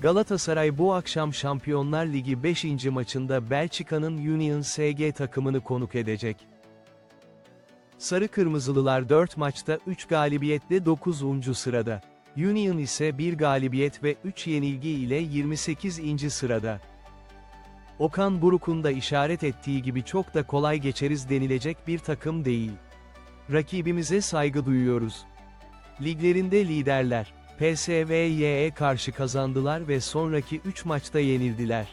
Galatasaray bu akşam Şampiyonlar Ligi 5. maçında Belçika'nın Union SG takımını konuk edecek. Sarı Kırmızılılar 4 maçta 3 galibiyetle 9. sırada. Union ise 1 galibiyet ve 3 yenilgi ile 28. sırada. Okan Buruk'un da işaret ettiği gibi çok da kolay geçeriz denilecek bir takım değil. Rakibimize saygı duyuyoruz. Liglerinde liderler. PSV'ye karşı kazandılar ve sonraki 3 maçta yenildiler.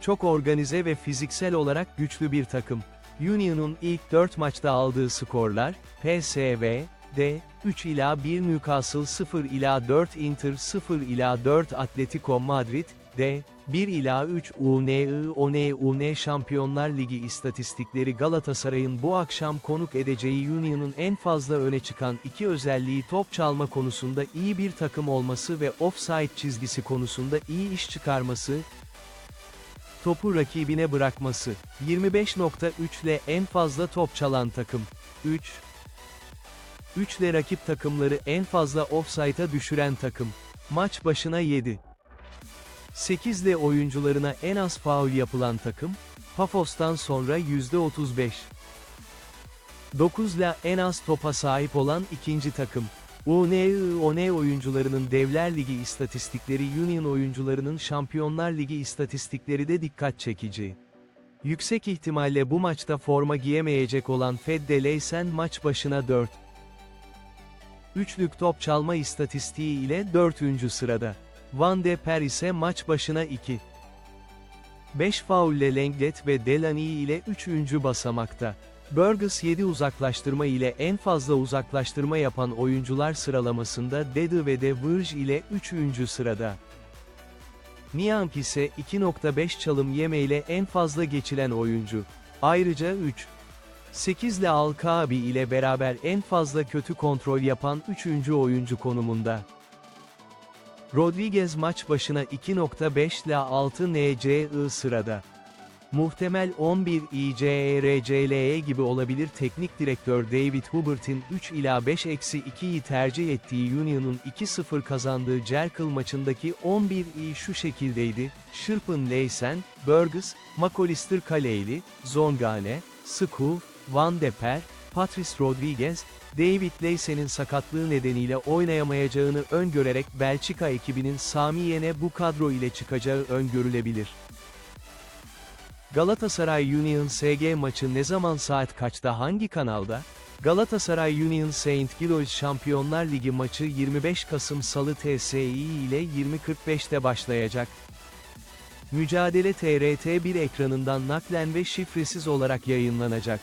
Çok organize ve fiziksel olarak güçlü bir takım. Union'un ilk 4 maçta aldığı skorlar, PSV, D, 3 ila 1 Newcastle 0 ila 4 Inter 0 ila 4 Atletico Madrid, D, 1 ila 3 UNI ONE UN Şampiyonlar Ligi istatistikleri Galatasaray'ın bu akşam konuk edeceği Union'un en fazla öne çıkan iki özelliği top çalma konusunda iyi bir takım olması ve offside çizgisi konusunda iyi iş çıkarması, topu rakibine bırakması, 25.3 ile en fazla top çalan takım, 3, 3 ile rakip takımları en fazla offside'a düşüren takım, maç başına 7. 8 ile oyuncularına en az faul yapılan takım, Pafos'tan sonra %35. 9 ile en az topa sahip olan ikinci takım. UNE ONE oyuncularının Devler Ligi istatistikleri Union oyuncularının Şampiyonlar Ligi istatistikleri de dikkat çekici. Yüksek ihtimalle bu maçta forma giyemeyecek olan Fedde Leysen maç başına 4. Üçlük top çalma istatistiği ile 4. sırada. Van de Per ise maç başına 2. 5 faulle Lenglet ve Delany ile 3. basamakta. Burgess 7 uzaklaştırma ile en fazla uzaklaştırma yapan oyuncular sıralamasında Dede ve De Vrij ile 3. sırada. Niang ise 2.5 çalım yemeyle en fazla geçilen oyuncu. Ayrıca 3. 8 ile Alkabi ile beraber en fazla kötü kontrol yapan 3. oyuncu konumunda. Rodriguez maç başına 2.5 ile 6 NCI sırada. Muhtemel 11 ICRCLE gibi olabilir teknik direktör David Hubert'in 3 ila 5-2'yi tercih ettiği Union'un 2-0 kazandığı Cerkel maçındaki 11 i şu şekildeydi, Şırpın Leysen, Burgess, McAllister Kaleyli, Zongane, Sku, Van de Per, Patrice Rodriguez, David Leysen'in sakatlığı nedeniyle oynayamayacağını öngörerek Belçika ekibinin Sami Yen'e bu kadro ile çıkacağı öngörülebilir. Galatasaray Union SG maçı ne zaman saat kaçta hangi kanalda? Galatasaray Union Saint Gilloise Şampiyonlar Ligi maçı 25 Kasım Salı TSI ile 20.45'te başlayacak. Mücadele TRT1 ekranından naklen ve şifresiz olarak yayınlanacak.